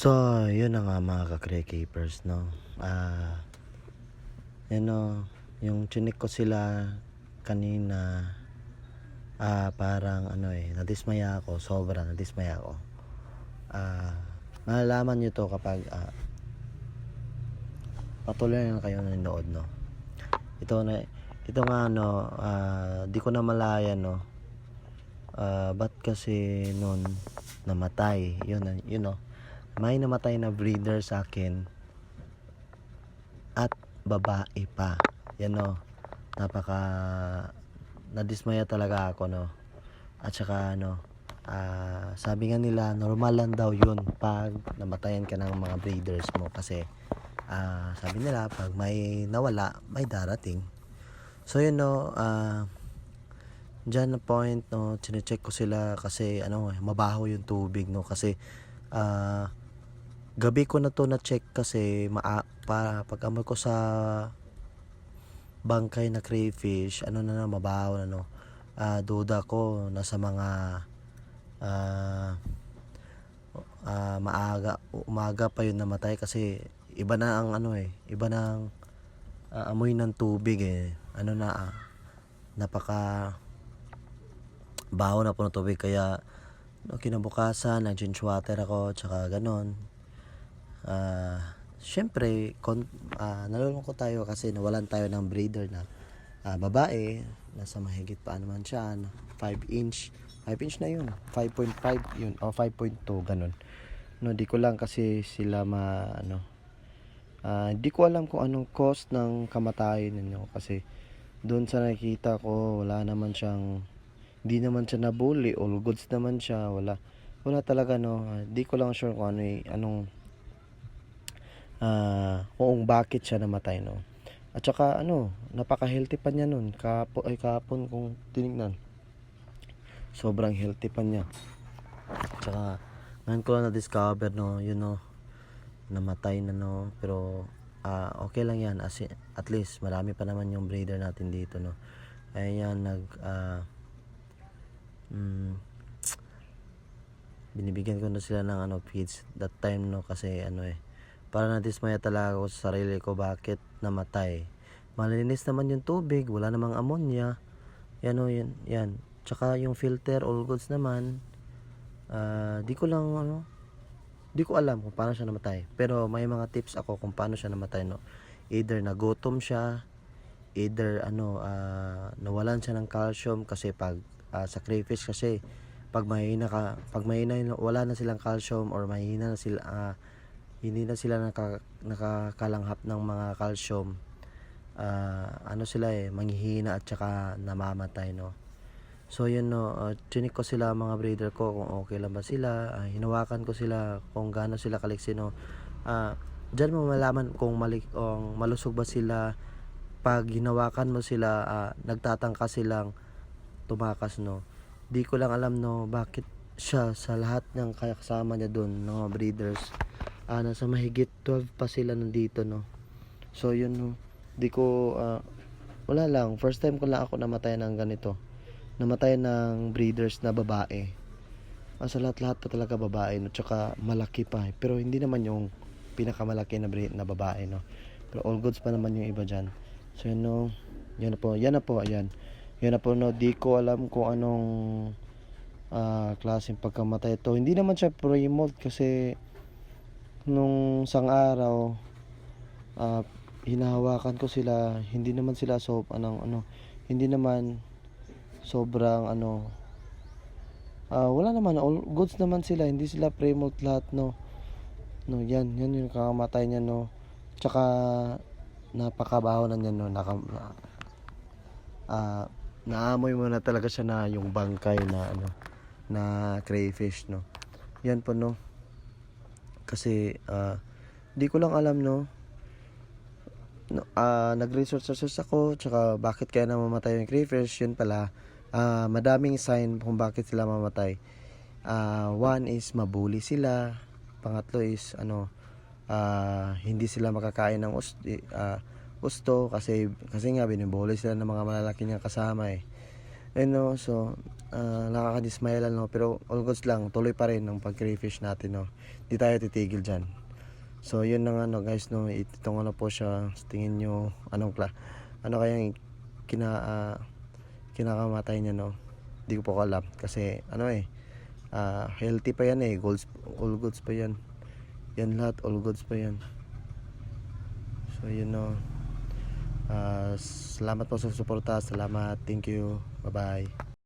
So, yun na nga mga ka-creepers, no? Ah, yun no, yung chinik ko sila kanina, ah, parang ano eh, nadismaya ako, sobra nadismaya ako. Ah, malalaman nyo to kapag, ah, patuloy na kayo nanonood, no? Ito na, ito nga, no, ah, di ko na malaya, no? Ah, ba't kasi nun namatay, yun, yun, no? May namatay na breeder sa akin at babae pa. Yan no. Napaka nadismaya talaga ako no. At saka ano, ah, sabi nga nila normal lang daw 'yun pag namatayan ka ng mga breeders mo kasi ah, sabi nila pag may nawala, may darating. So yun no, ah Diyan na point no, chine-check ko sila kasi ano, eh, mabaho yung tubig no kasi ah gabi ko na to na check kasi maa, para pag amoy ko sa bangkay na crayfish ano na na mabaho na no? Ah, duda ko nasa mga ah ah, maaga umaga pa yun namatay kasi iba na ang ano eh iba na ang ah, amoy ng tubig eh. Ano na ah, napaka baho na po ng tubig. Kaya no, kinabukasan nag water ako tsaka ganon ah syempre kon, ah, nalulungkot tayo kasi nawalan tayo ng breeder na ah, babae nasa mahigit pa naman siya 5 inch. 5 inch na yun. 5.5 yun o 5.2 ganun. No di ko lang kasi sila ma ano ah, di ko alam kung anong cost ng kamatayan ninyo kasi doon sa nakikita ko wala naman siyang hindi naman siya nabully all goods naman siya wala wala talaga no. Ah, di ko lang sure kung ano anong ah. Kung bakit siya namatay no? At saka ano napaka-healthy pa niya nun. Kapo ay kahapon kung tinignan. Sobrang healthy pa niya. At saka ngayon ko lang na-discover no yun no namatay na no pero ah okay lang yan. As in- at least marami pa naman yung breeder natin dito no. Ayan nag ah mm, binibigyan ko na sila ng ano feeds that time no kasi ano eh para nadismaya talaga ako sa sarili ko bakit namatay. Malinis naman yung tubig wala namang ammonia. Yan o yan yan. Tsaka yung filter all goods naman. Ah di ko lang ano di ko alam kung paano siya namatay. Pero may mga tips ako kung paano siya namatay no? Either nagutom siya either ano ah, nawalan siya ng calcium kasi pag ah, sa crayfish kasi pag mahina ka pag mahina wala na silang calcium or mahina na sila ah, hindi na sila naka, nakakalanghap ng mga calcium ah, ano sila eh manghihina at saka namamatay no? So yun no uh, chinik ko sila mga breeder ko kung okay lang ba sila. Ah, hinawakan ko sila kung gaano sila kaliksi no? Ah Diyan mo malaman kung malik kung malusog ba sila. Pag hinawakan mo sila ah, nagtatangka silang tumakas no? Di ko lang alam no bakit siya sa lahat ng kasama niya doon ng mga breeders ah nasa mahigit 12 pa sila nandito no? So yun no? Di ko ah, wala lang. First time ko lang ako namatay ng ganito. Namatay ng breeders na babae. Ah, sa lahat-lahat pa talaga babae no? Tsaka malaki pa eh. pero hindi naman yung pinakamalaki na breed na babae no? Pero all goods pa naman yung iba dyan. So yun no? Yan na po yan na po ayan. Yan na po no? Di ko alam kung anong ah, klaseng pagkamatay ito hindi naman siya pre-mold kasi nung sang araw ah, hinahawakan ko sila. Hindi naman sila so anong ano hindi naman sobrang ano ah, wala naman. All goods naman sila. Hindi sila pre-mold lahat no. No yan yan yung kakamatay niya no. Tsaka napakabaho na niya no. Naka ah naamoy mo na talaga siya na yung bangkay na ano na crayfish no. Yan po no kasi ah, di ko lang alam no? No, ah, nag-research research ako tsaka bakit kaya namamatay yung crayfish yun pala. Ah, madaming sign kung bakit sila mamatay. Ah, one is mabuli sila pangatlo is ano ah, hindi sila makakain ng us- ah, gusto kasi kasi nga binibuli sila ng mga malalaki niyang kasama eh. And no, so ah, nakakadismaya lang no? Pero all goods lang tuloy pa rin ang pag crayfish natin no? Di tayo titigil dyan. So yun na nga no guys no? Itong ano po siya tingin nyo anong kla ano kayang kina ah, kinakamatay niya no? Di ko po alam kasi ano eh ah, healthy pa yan eh Golds, all goods pa yan. Yan lahat all goods pa yan. So yun no? Ah, salamat po sa suporta salamat thank you bye bye